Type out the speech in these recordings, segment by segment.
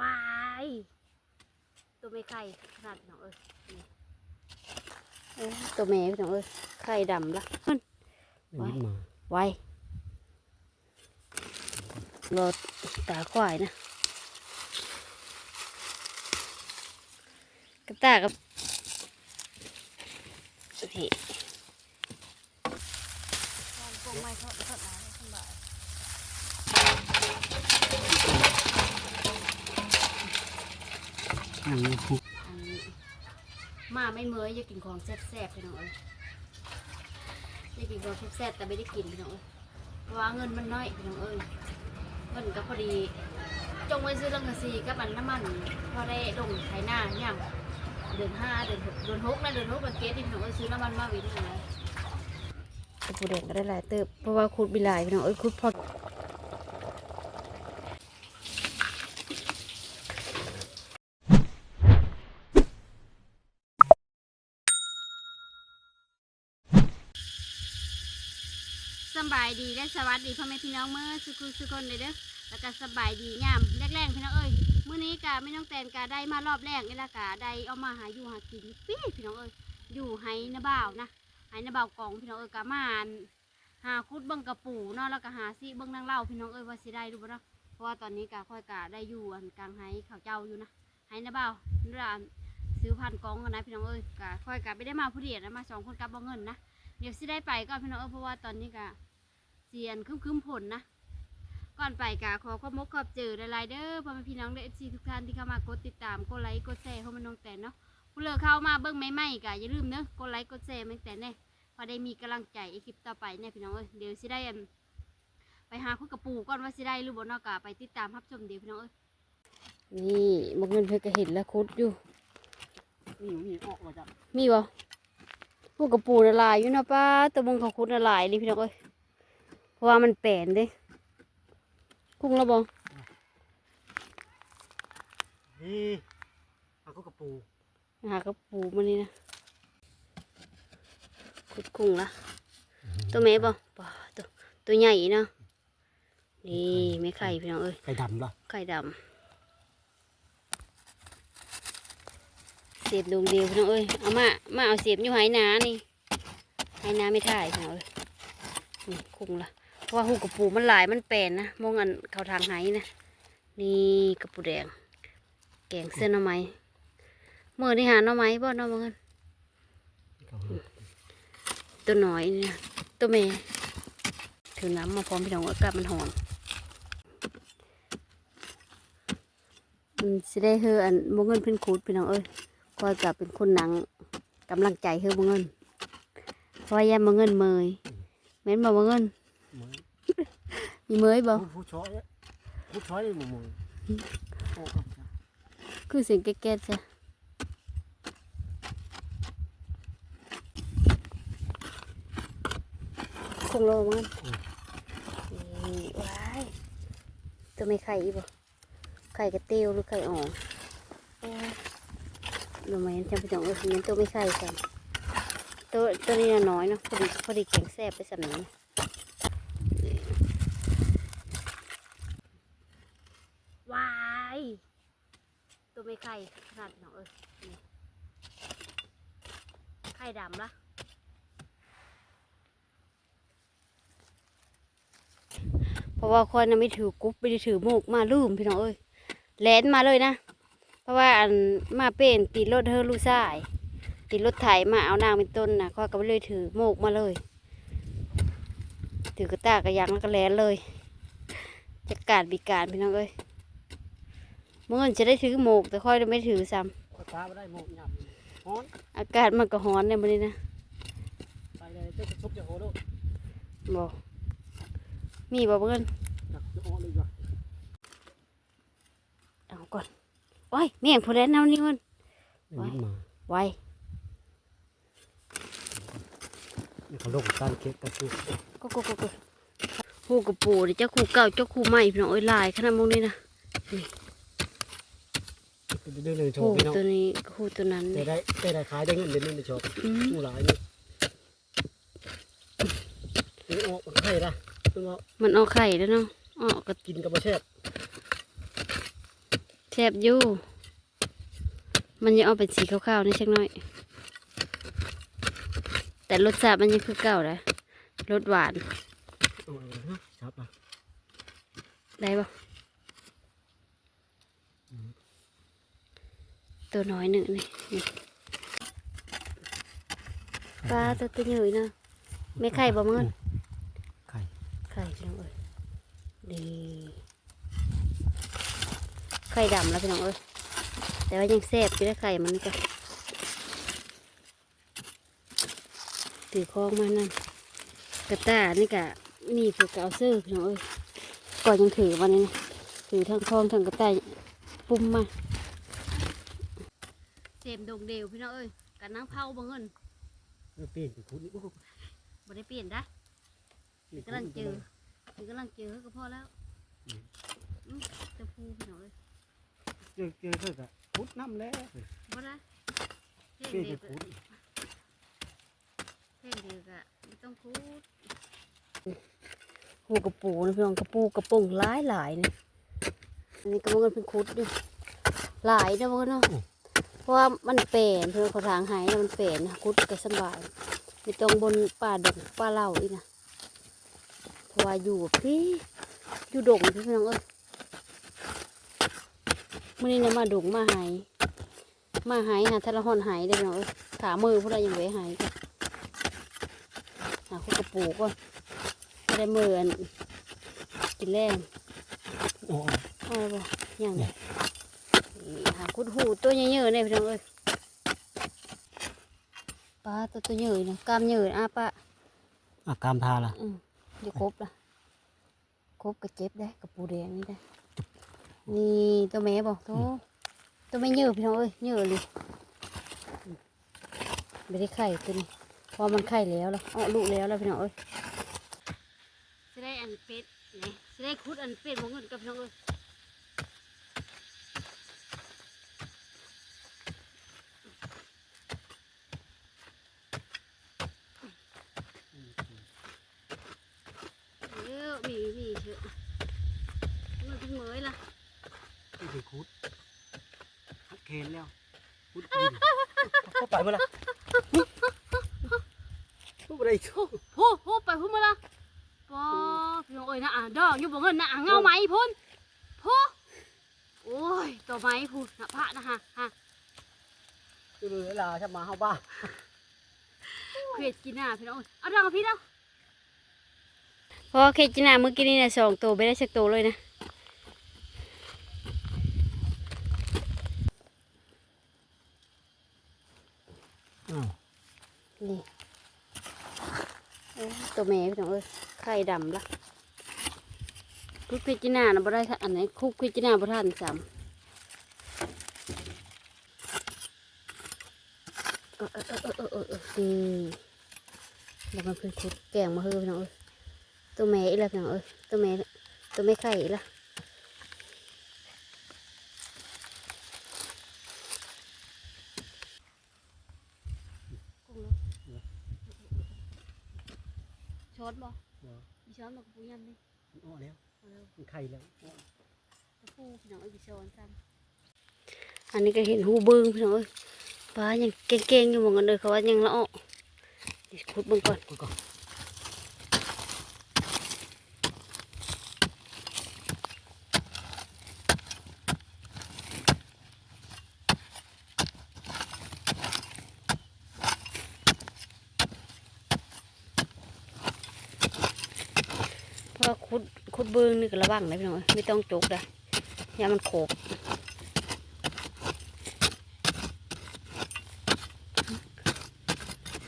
วาย ตัวไม่ไข่ขนาดน้องเอ้ยนี่เอ้ยตัวแม่พี่น้องเอ้ยไข่ดำละขึ้นไว้ยิ้มมาไวรถตาควายนะกระตากับพี่พวงไม้ทอดทอดน้ำสบาย นั่งอยู่คุกมาไม่เมื่อยอยากกินของแซ่บๆพี่น้องเอ้ยอยากกินของแซ่บๆแต่ไม่ได้กินพี่น้องเอ้ยเพราะว่าเงินมันน้อยพี่น้องเอ้ยเงินก็พอดี จงไว้ซื้อเรื่องกระซีกับอันน้ำมันพอได้ลงไถหน้าย่างเดือนห้าเดือนหกเดือนหกนะเดือนหกเป็นเกสพี่น้องเอ้ยซื้อน้ำมันมาวินนะกระปูแดงก็ได้หลายเติบเพราะว่าขุดบิลายพี่น้องเอ้ยขุดพอายดีและสวัสดีพ่อแม่พี่น้องเมื่อสุขุสุคนเลยเด้อแล้วก็สบายดียามแรกๆพี่น้องเอ้ยเมื้อนี้กะไม่ต้องแตนกะได้มารอบแรกนี่ละกะได้เอามาหาอยู่หากินปี้พี่น้องเอ้ยอยู่ไห้นาบ่าวนะไห้นาบ่าวกองพี่น้องเอ้ยกะมานหาคุดเบิ่งกระปูเนาะแล้วก็หาซิเบิ่งนางเล่าพี่น้องเอ้ยว่าสิได้ดูบ่เนาะเพราะว่าตอนนี้กะค่อยกะได้อยู่อันกลางไห้เขาเจ้าอยู่นะไห้นาบ่าวนี่ละซื้อพันกองกันนะพี่น้องเอ้ยกะค่อยกะไม่ได้มาผู้เดียวนะมาสองคนกับบ่เงินนะเดี๋ยวสิได้ไปก็พี่น้องเอ้ยเพราะว่าตอนนี้กะ เสียนคึมๆผลนะ ก่อนไปกาขอความมกขอบเจอหลายๆเด้อพ่อแม่พี่น้องเด้อ FC ทุกท่านที่เข้ามากดติดตามกดไลค์กดแชร์เข้ามาน้องแต่เนาะผู้เลือกเข้ามาเบิ้งไม่ไม่ๆกะอย่าลืมเนอะกดไลค์กดแชร์แม่งแต่แน่พอได้มีกำลังใจไอคลิปต่อไปเนี่ยพี่น้องเอ้ยเดี๋ยวสิได้อันไปหาคุยกับปู่ก่อนว่าสิได้หรือบ่เนอกกะไปติดตามรับชมเดี๋ยวพี่น้องเอ้ยนี่บางเงินเพิ่นก็เห็นแล้วคุดอยู่นี่นี่ออกมาจากมีบ่พวกกระปูละลายอยู่นะป้าแตะบงเขาคุดละลายเลยพี่น้องเอ้ยเพ ราะว่ามันแปลนเด้กุ้งแล้วบ่นี่เอาก็กระปูหากระปูมานี่นะคุดกุ้งละตัวแม่บ่ป่าตัวตัวใหญ่เนาะนี่ไม่ไข่พี่น้องเอ้ยไข่ดำเหรอไข่ดำเสียบดวงเดียวพี่น้องเอ้ยเอามามาเอาเสียบอยู่ไหนานี่ไหนาไม่ถ่ายพี่น้องเอ้ยนี่กุ้งละเพราะ ว่าหูกระปูมันหลายมันแปลนนะมองอันเขาทางไหนะนี่กระปูแดง แกงเส้นน่อไม้เมื่อนี่หาน่อไม้บ่น้องมันตัวน้อยเนี่นะตัวเมย์ถือน้ำมาพร้อมพี่น้องอากาศมันหอนมันสิได้เฮออันบ่เงินเพิ่นขูดพี่น้องเอ้ยคอยกับเป็นคนหนังกำลังใจเฮอบ่เงินเพราะว่ายามบ่เงินเมยแม่นบ่บ่เงิน มีเมยบ่ผู้ช้อยผู้ช้อยเลยหมึงมึงออกมาจากคือเสียงแก๊กๆจ้ะคงโลมันนี่ว้ายตัวไม่ไข่อีบ่ไข่กระเตียวหรือไข่อ่อนโอ้ยดูไหมจำเป็นต้องเออมันตัวไม่ไข่กันตัวตัวนี้น่ะน้อยเนาะพอดีพอดีแข็งแซ่บไปสำนี้ว้าย ตัวไม่ไข่ขนาดน้องเอ้ยนี่ไข่ดำละเพราะว่าคนน่ะไม่ถือกุ๊บไม่ได้ถือโมกมาลืมพี่น้องเอ้ยแลนมาเลยนะ เพราะว่าอันมาเป็นตีรถเธอลูกชายตีรถไถมาเอานางเป็นต้นนะข้อยก็เลยถือโมกมาเลย ถือกระตากกระยังแล้วก็แลนเลยจะการบิการพี่น้องเอ้ย เมื่อจะได้ถือโมกแต่ค่อยไม่ถือซ้ข้อยปลาไม่ได้หมกหยับฮ้อนำอากาศมันก็ร้อนในมื้อนี้นะไปเลยเจ้าจะซุปจะโหดบอกมีบอกเงินจักจะออกเลยว่ะเอาก่อนโอ้ยเมี่ยงผู้เล่นเอานี่มันยิ้มมาไวนี่เขาลงการเก็บกระปูก็ก็ก็ก็หูกระปูนี่เจ้าคู่เก่าเจ้าคู่ใหม่พี่น้องเอ้ยลายขนาดมองนี่นะเดินเลยโชหูว์พี่น้องตัวนี้คู่ตัวนั้นแต่นี่ได้แต่ได้ขายได้เงินเดือนนึงในโชว์อืมผู้หลายนี่นี่ออกมันไข่ละมันว่ามันเอาไข่แล้วเนาะออกก็กินกับมาแช่บแซ่บอยู่ มันยังเอาเป็นสีขาวๆนี่ชักหน่อย แต่รสชาติมันยังคือเก่าเลยรสหวาน เอาเอาเอานะชับอะได้ปะ ตัวน้อยหนึ่งนี่นี่ปลาตัวตัวใหญ่นะไม่ไข่บ่มึงไข่ไข่พี่น้องเอ้ยดีไข่ดำแล้วพี่น้องเอ้ยแต่ว่ายังแซ่บอยู่ได้อไข่มันก็ถือคล้องมานั่นกระต้านี่กะนี่ผูกกเอาเสื้อพี่น้องเอ้ยก่อนยังถือวันนี้นะถือทั้งคล้องทั้งกระต้าปุ่มมา เสมดงเดียวพี่น้องเอ้ยกันนั่งเผาบ่เงินเอาเปลี่ยนเป็นคุดนี่โอ้โหบ่ได้เปลี่ยนนะกำลังเจอถึงกำลังเจอก็พอแล้วอืมจะพูพี่น้องเลยเจอเจอเท่ากับคุดน้ำแล้วบ่ได้เพลงเปลี่ยนเดีเป็ยวนคุดเพลงเดียวกะไม่ต้องพูดหูกระปูนะพี่น้องกระปูกระปงหลายหลายนี่อันนี้ก็มันเป็นคุดด้วยหลายนะพวกเนาะ เพราะว่ามันเปลี่ยนเพื่อนเขาทางหายแล้วมันเปลี่ยนนะคุดก็สบายไม่ต้องบนป่าดงป่าเหล่าอีกนะเพราะว่าอยู่พี่อยู่ดงพี่น้องเอ้ยมื่อนี้เนี่ยมาดุงมาหายมาหายหาทะละหอนหายได้เนาะเอ้ยขามือพวกเรายังไว้หายกันหาคุกกระปูก่อนไม่ได้มืออันกินแรงโอ้โหเอาบ่ยัง นี่หาคุดหูตัวเยอะๆเนี่ยพี่น้องเอ้ยปลาตัวตัวเยอะนะกล้ามเยอะอะปะอากามทาล่ะอืมอยู่ครบละครบกระเจ็บได้กระปูแดงนี่ได้นี่ตัวแม่บอกโตตัวไม่เยอะพี่น้องเอ้ยเยอะเลยไม่ได้ไข่ตัวนี้เพอมันไข่แล้วแล้วอ๋อลูกแล้วแล้วพี่น้องเอ้ยจะได้อันเป็ดไหนจะได้คุดอันเป็ดของเงินกับพี่น้องเอ้ยเออมีมีเถอะมันเป็นเหมยล่ะ นี่เป็นคุด หักเคนแล้วคุดดินเข้าไปเมื่อไรพูดอะไรโชว์พูดพูดไปพูดมาละปอพี่น้องเอ้ยนะอะดอกอยู่บ่เงินนะอะเงาไหมพุ่นพูโอ้ยต่อไม้พูดนะพระนะฮะฮะคือเวลาจะมาเข้าบ้านเขียดกินอะพี่น้องเอ้ยเอาดอกกับพี่แล้วพอเขียดกินอะเมื่อกี้นี่นะสองตัวไม่ได้สักตัวเลยนะ อ้าว นี่เอ้ย ตัวแม่พี่น้องเอ้ยไข่ดำละคุกเขียดกินอะนะบ่ได้ค่ะอันไหนคุกเขียดกินอะบ่ทันซ้ำเออเออเออเออเออเออดีแล้วมันเป็นคุดแกงมาเฮือพี่น้องเอ้ยตัวแม่อีละพี่น้องเอ้ยตัวแม่ตัวแม่ไข่อีละกุ้งเนาะ ช้อนบ่เหรอมีช้อนบ่กับปูยำนี่มันอ้อแล้วเอาเร็วมันไข่แล้วอ้อกับปูพี่น้องเอ้ยมีช้อนซ้ำอันนี้ก็เห็นหูบึ้งพี่น้องเอ้ยปลายังเก่งๆอยู่เหมือนกันเลยเขาว่ายังละอ้อเดี๋ยวขุดเบิ่งก่อนก็ก็เพราะว่าขุดขุด เบิ้งนี่ก็ระวังนะพี่น้องเอ้ยไม่ต้องจกนะอย่ามันโขบ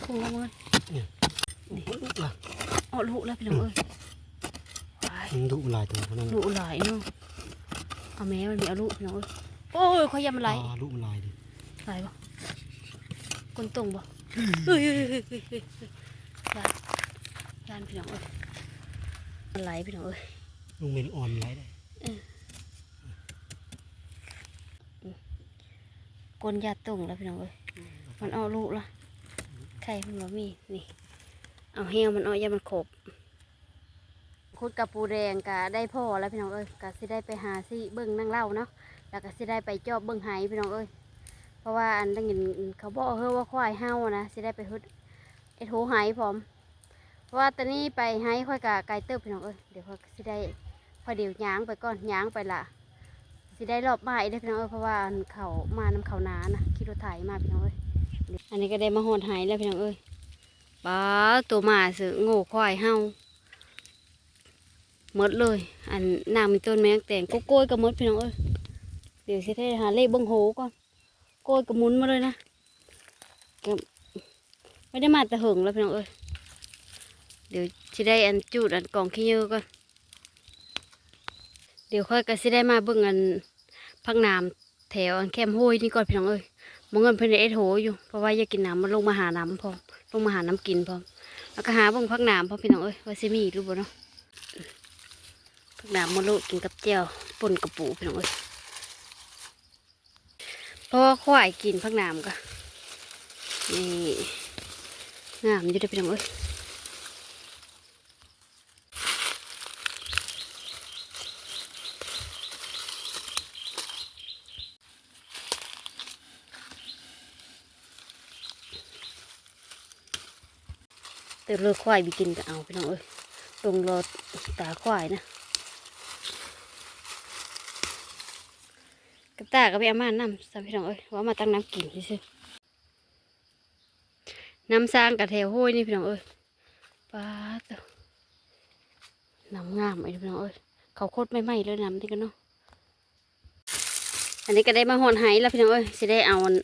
คงละเมินลุกละอ๋อลูกแล้วพี่น้องเอ้ยว้ายมันดุลายตัวนั้นลูกหลายเนาะเอาแม่มันมีเอาลูกพี่น้องเอ้ยโอ้ยเขายำอะไรอ่าดุลายดิไหลบ่คนตรงบ่เฮ้ยเฮ้ยเฮ้ยเฮ้ยเฮ้ยเฮ้ยยานยานพี่น้องเอ้ยมันไหลพี่น้องเอ้ย ลุงเมนอ่อนไรได้กลนยาตุ่งแล้วพี่น้องเอ้ยมันเอาลูกละไข่มันบ่มีนี่ เอาเหี่ยวมันเอาอย่ามันขบคุดกับปูแดงกะได้พ่อแล้วพี่น้องเอ้ยกะสิได้ไปหาสิเบิ่งนั่งเล่าเนาะกแล้วก็สิได้ไปจอบเบิ่งไหพี่น้องเอ้ยเพราะว่าอันได้ยินเขาบอกเฮ้อว่าควายเฮานะสิได้ไปฮึดไอ้โถไหพร้อมเพราะว่าตอนนี้ไปไหค่อยกะไกลเติบพี่น้องเอ้ยเดี๋ยวค่อยสิได้ พอเดี๋ยวย้างไปก่อนย้างไปละสิได้รอบมาอีกได้พี่น้องเอ้ยเพราะว่าอันเขามาน้ำเขานานะขี่รถไถมาพี่น้องเอ้ยอันนี้ก็ได้มาหอนไหแล้วพี่น้องเอ้ยป้าตัวหมาสือโง่ควายเฮาหมดเลย อันนางมีต้นแมงแต่งก็โกยกับมดพี่น้องเอ้ยเดี๋ยวสิให้หาเลขบังโหก่อนโกยกับมุนมาเลยนะก็ไม่ได้มาแต่หึงแล้วพี่น้องเอ้ยเดี๋ยวสิได้อันจูดอันกล่องขี้เยอะก่อน เดี๋ยวค่อยก็สิได้มาเบิ่งอันพักน้ำแถวอันแคมห้วยนี่ก่อนพี่น้องเอ้ยมองเงินเพิ่นเอ็ดโหอยู่เพราะว่าอยากกินน้ำมันลงมาหาน้ำพร้อมลงมาหาน้ำกินพร้อมแล้วก็หาเบิ่งพักน้ำพร้อมพี่น้องเอ้ยว่าสิมีรือบ่เนาะผักน้ำมะลุกินกับเจียวป่นกระปูพี่น้องเอ้ยเพราะว่าควายกินผักน้ำก็นี่งามอยู่เด้พี่น้องเอ้ย เลือกควายไปกินก็เอาพี่น้องเอ้ยตรงรอตาควายนะกระตาก็ไปเอามาน้ำสามพี่น้องเอ้ยว่ามาตั้งน้ำกินซื่อน้ำสร้างกระเทวห้วยนี่พี่น้องเอ้ยป้าตัวน้ำงามไอ้พี่น้องเอ้ยเขาโคตรไม่ไหม้เลยน้ำนี่กันเนาะอันนี้ก็ได้มาหอนไหแล้วพี่น้องเอ้ยสิได้เอาอัน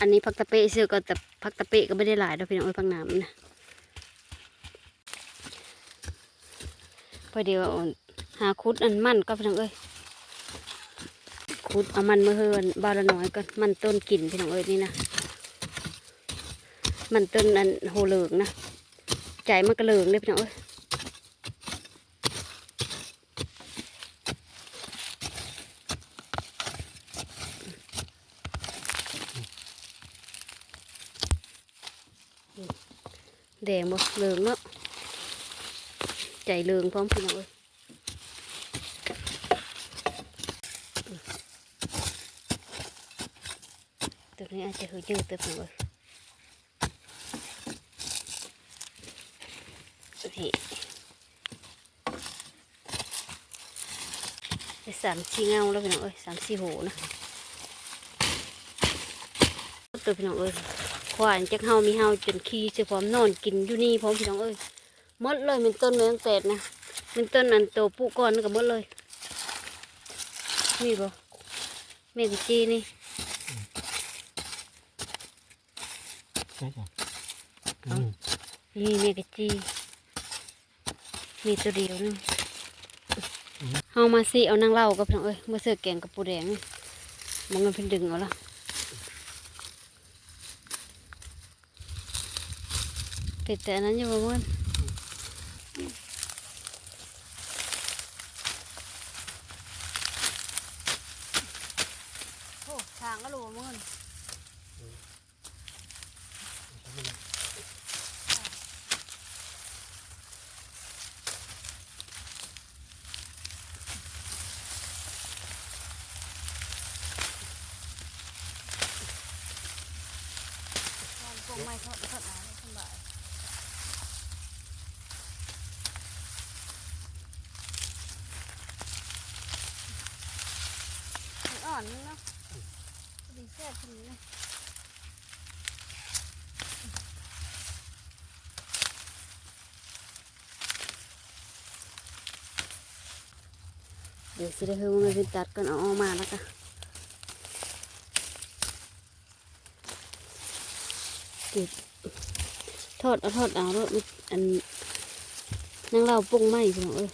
อันนี้พักตะเปะซื้อก็แต่พักตะเปะก็ไม่ได้หลายแล้วพี่น้องเอ้ยพักน้ำนะ พอเดียวหาคุดอันมั่นก็พี่น้องเอ้ยขุดเอามันมาเฮินบาละน้อยก่อนมันต้นกลิ่นพี่น้องเอ้ยนี่นะมันต้นอันโหเหลืองนะใจมันกระเหลืองเลยพี่น้องเอ้ยแดงบ่เหลืองเนาะ ใจเลืองพร้อมพี่น้องเอ้ยตัวนี้อาจจะหือยืดตัวหน่อยนี่ได้สามสี่เงาแล้วพี่น้องเอ้ยสามสี่โหนะตัวพี่น้องเอ้ยควายจักเฮามีเฮาจนขี้เสียพร้อมนอนกินอยู่นี่พร้อมพี่น้องเอ้ย มดเลยเป็นต้นเมืองแตดนะเป็นต้นอันโตปุก่อนนนก็หมดเลยนี่บ่แม่กุจีนี่ใช่จ้ะเอานี่เมกะจีมีตัวเดียวนึงเอามาสิเอานางเล่ากับพี่น้องเอ้ยมาเสือแกงกับปูแดงมันเงินเพิ่นดึงเอาละติดแต่อันนั้นอยู่บ่มันโอ้ทางก็รู้บ่มัน ปงไม้ทอดทอดน้ำสบายอ่อนนึงเนาะดีแซ่บทีนี้นะเดี๋ยวสิได้เฮือมันเป็นตัดกันเอาออกมาแล้วกัน เก็บทอดเอาทอดเอาแล้วมันอันนั่งเราปรุงไหมพี่น้องเอ้ย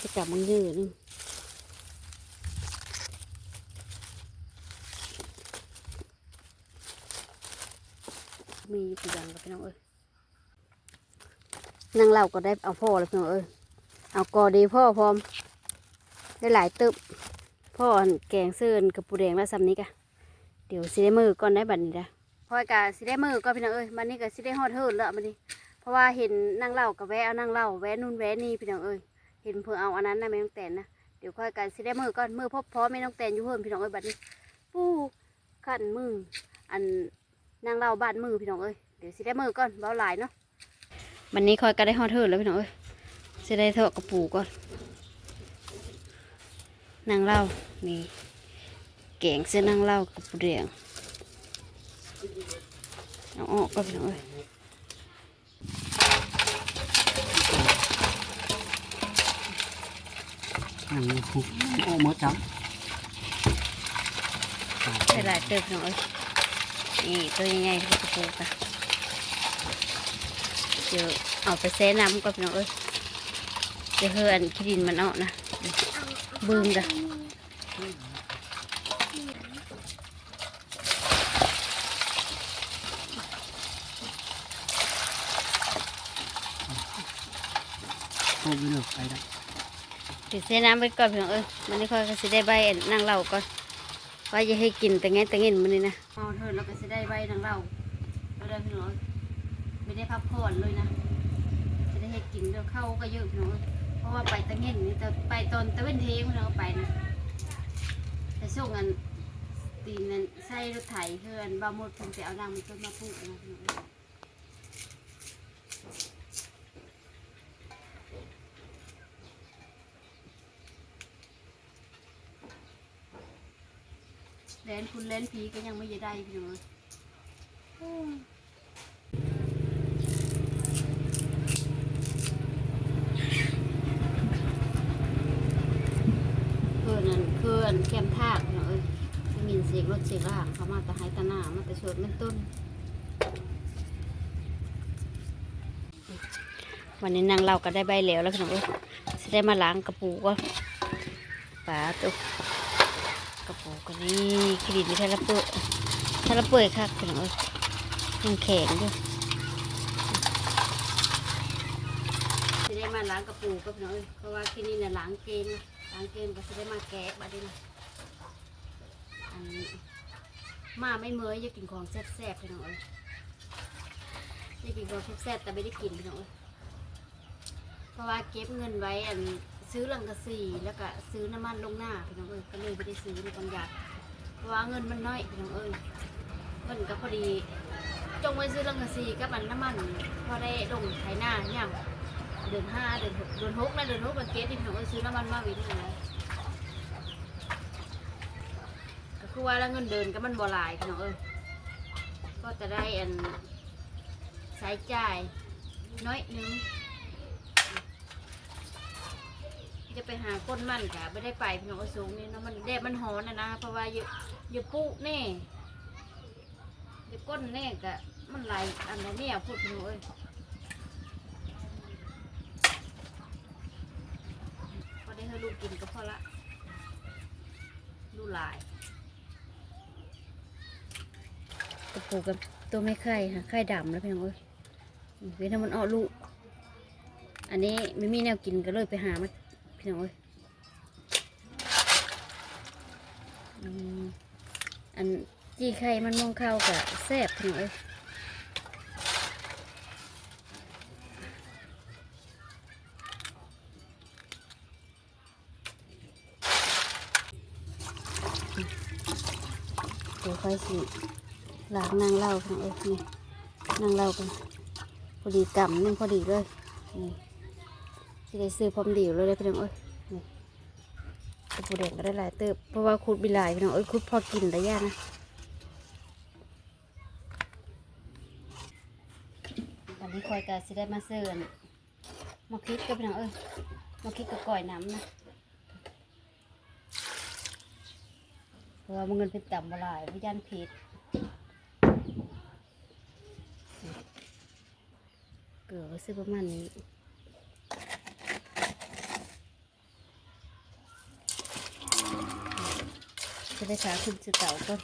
จะจับมันเยอะนึงมีตัวอย่างกับพี่น้องเอ้ยนั่งเล่าก็ได้เอาพ่อแล้วพี่น้องเอ้ยเอากอดีพ่อพร้อมได้หลายตึบ พ่ออันแกงเสื้อนกับปูแดงแล้วซ้ำนี้กะเดี๋ยวสิได้มือก่อนได้บัดนี้นะพ่อยกะสิได้มือก่อนพี่น้องเอ้ยบัดนี้กะสิได้ฮอดเฮิร์นแล้วบัดนี้เพราะว่าเห็นนั่งเล่ากับแวะเอานั่งเล่าแวะนู่นแวะนี่พี่น้องเอ้ยเห็นเพื่อเอาอันนั้นนะแม่น้องแตนนะเดี๋ยวค่อยกันสิได้มือก่อนมือพบพร้อมแม่น้องแตนอยู่เพิ่มพี่น้องเอ้ยบัดนี้ปู้ขันมืออันนางเล่าบ้านมือพี่น้องเอ้ยเดี๋ยวสิได้มือก่อนเบาหลายเนาะวันนี้ค่อยก็ได้ฮอดเทิร์แล้วพี่น้องเอ้ยสิได้ทอดกระปูก่อน นางเล่านี่แกงเส้นนางเล่ากับปูเดียงเอาออกก็พี่น้องเอ้ยนั่งอยู่คุกโอ้หมอจับใส่หลายเติบหน่อยนี่ตัวใหญ่ๆที่กระปูกะเดี๋ยวเอาไปแช่น้ำก่อนพี่น้องเอ้ยเดี๋ยวเฮือนขี้ดินมันออกนะ บึงกะโอ้ไปเลยไปได้เดี๋ยวแช่น้ำไปก่อนพี่น้องเอ้ยมันนี่ค่อยก็สิได้ใบอันนั่งเหล่าก่อนว่าจะให้กินแต่ไงแต่เงินมันนี่นะเอาเถอะเราก็สิได้ใบนั่งเหล่าเราได้พี่น้องเอ้ยไม่ได้พักผ่อนเลยนะจะได้ให้กินเดี๋ยวเข้าก็เยอะพี่น้องเอ้ยเพ ราะว่าไปต่เงินนี่แต่ไปตอนตะเวนเทงพี่น้องไปนะแต่ช่วงนั้นตีนนั้นใส่รถไถเพื่อนบาหมดเพิ่นไปเอาน้ำมันต้นมาปลูกนะเล่นคุณเล่นผีก็ยังไม่ได้พี่น้องเอ้ยเพื่อนนั่นเพื่อน แคมทากพี่น้องเอ้ยได้ยินเสียงรถเสียงล่างเขามาแต่หายตาหน้ามาแต่สวดมันต้น วันนี้นางเราก็ได้ใบเหลวแล้วพี่น้องเอ้ยจะได้มาล้างกระปูก็ปลาตุกกระปูก็นี่กรีดมีทะละเปื่อยทะละเปื่อยค่ะพี่น้องเอ้ยยังแข็งอยู่จะได้มาล้างกระปูก็พี่น้องเอ้ยเพราะว่าที่นี่น่ะล้างเกณฑ์นล้างเกณฑ์ก็จะได้มาแกะบัดนี้นะอันนี้ มาไม่เมื่อยอยากกินของแซ่บๆพี่น้องเอ้ยอยากกินของแซ่บๆแต่ไม่ได้กินพี่น้องเอ้ยเพราะว่าเก็บเงินไว้อันซื้อลังกะสีแล้วก็ซื้อน้ำมันลงหน้าพี่น้องเอ้ยก็เลยไม่ได้ซื้อในบางอย่างเพราะว่าเงินมันน้อยพี่น้องเอ้ยเงินก็พอดีจงไว้ซื้อลังกะสีกับอันน้ำมันพอได้ลงไถหน้าย่างเดือนห้าเดือนหกเดือนหกนะเดือนหกก็เก็บที่พี่น้องเอ้ยซื้อน้ำมันมาวินนะก็ คือว่าแล้วเงินเดินก็มันบ่หลายพี่น้องเอ้ยก็จะได้อันใช้จ่ายน้อยหนึงจะไปหาก้นมันกะไม่ได้ไปพี่น้องสูงนี่เนาะมันแดดมันหอนนะนะเพราะว่าอยู่อยู่ปุ๊แน่อยู่ก้นแน่กะมันไหลอันนั้นเนี่ยพูดพี่น้องเอ้ยพอได้ให้ลูกกินก็พอละลูกหลาย กระปูกับตัวไม่ไข่ค่ะไข่ดำแล้วพี่น้องเอ้ยเว้นมันออลูกอันนี้ไม่มีแนวกินก็เลยไปหามาพี่น้องเอ้ยอันจี้ไข่มันมองเข้ากับแซ่บพี่น้องเอ้ยเดี๋ย วค่อยสิล้างนางเล้าพี่น้องเอ้ยนี่นางเล้ากันพอดีกำนึงพอดีเลยนี่สิได้ซื้อพร้อมดียวเลยได้พี่น้องเอ้ยนี่กระปูแดงก็ได้หลายเติบเพราะว่าคุดบิหลายพี่น้องเอ้ยคุดพอกินได้ยากนะวันนี้คอยกะสิได้มาเสิร์นมาคิดกับพี่น้องเอ้ยมาคิดกับก่อยน้ำนะเพราะว่ามันเงินเป็นต่ำบลายวิญญาณผิดเกลื อก็ซื้อประมาณนี้จะได้ขาขึ้นสื่อเต่าก่อน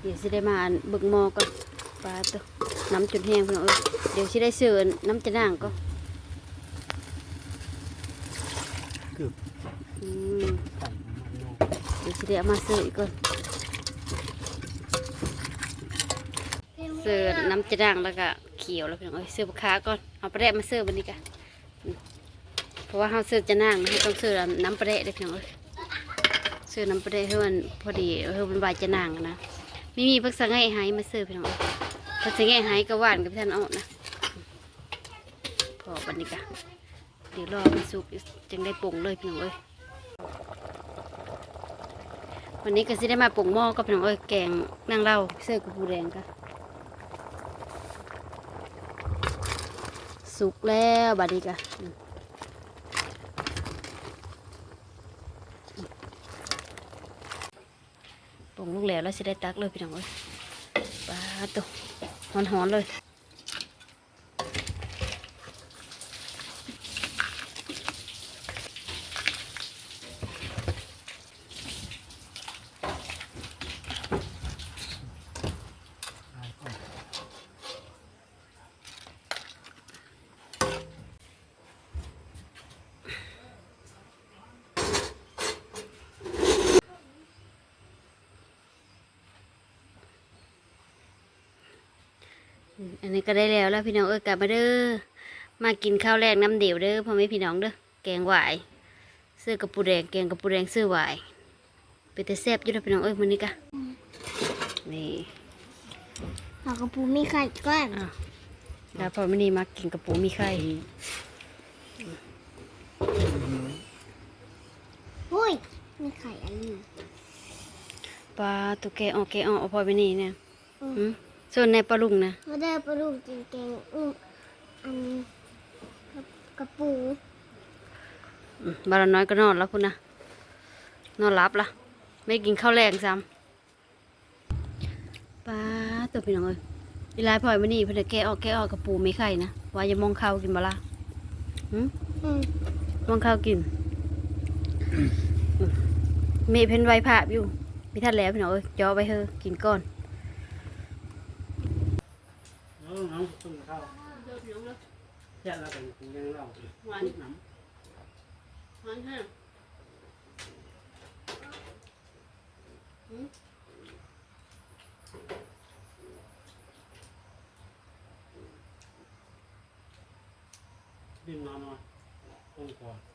เดี๋ยวสิได้มาอันเบึกหมอก่อนปลาตัวน้ำจุดแห้งพี่น้องเอ้ยเดี๋ยวสิได้เสือน้ำจะด่างก็เกือบ อืม ไต่มันโลก เดี๋ยวสิได้เอามาเสืออีกก่อนเสิร์ฟน้ำจะด่างแล้วก็เขียวแล้วพี่น้องเอ้ยเสิร์ฟขาก่อนเอาปลาแดะมาเสิร์ฟบันนี้กันเพราะว่าเราเสิร์ฟจะนั่งเราต้องเสิร์ฟน้ำปลาแดะเด้อพี่น้องเอ้ยเสิร์ฟน้ำปลาแดะให้มันพอดีให้มันบายจะนั่งนะไม่มีพักสังไงหายมาเสิร์ฟพี่น้องเอ้ยพักสังไงหายก็หวานกับพี่ท่านเอานะพอบันนี้กันเดี๋ยวรอมันสุกจึงได้ปรุงเลยพี่น้องเอ้ย วันนี้ก็สิได้มาปรุงหม้อกับพี่น้องเอ้ยแกงนางเล่าเสื้อกับปูแดงก็สุกแล้วบัดนี้ก็ปรุงลูกแล้วแล้วสิได้ตักเลยพี่น้องเอ้ยปลาตัวหอนๆเลย อืมอันนี้ก็ได้แล้วแล้วพี่น้องเอ้ยกลับมาเด้อมากินข้าวแรกน้ำเดียวเด้อพ่อแม่พี่น้องเด้อแกงหวายเสื้อกับปูแดงแกงกับปูแดงเสื้อหวายเป็นแต่แซ่บอยู่เด้อพี่น้องเอ้ยมื้อนี้กะนี่เอากระปูมีไข่ก้อนอะแล้วพอมื้อนี้มากินกับปูมีไข่อุ้ยมีไข่อันนี้ปลาตุกแกออกแกออกเอาพอมื้อนี้เนี่ยอืมอืม ส่วนในปลาลุงนะมาได้ปลาลูกกินแกงอุ้มอันกระปูอืมบาละน้อยก็นอนแล้วพุ่นนะนอนหลับละไม่ได้กินข้าวแรงซ้ำปลาตัวพี่น้องเอ้ยเวลาพลอยมื้อนี้เพิ่นจะแกะออกแกะออกกับปูมีไข่นะว่าอย่ามองข้าวกินบ่ล่ะหืมอืมมองข้าวกินมีเพนไว้ภาพอยู่มีท่านแล้วพี่น้องเอ้ยจ่อไปเถอะกินก่อน เออเอาต้มข้าวแค่ละกันกูยังเล่าคุดน้ำดิ้นนอนมาต้มก่อน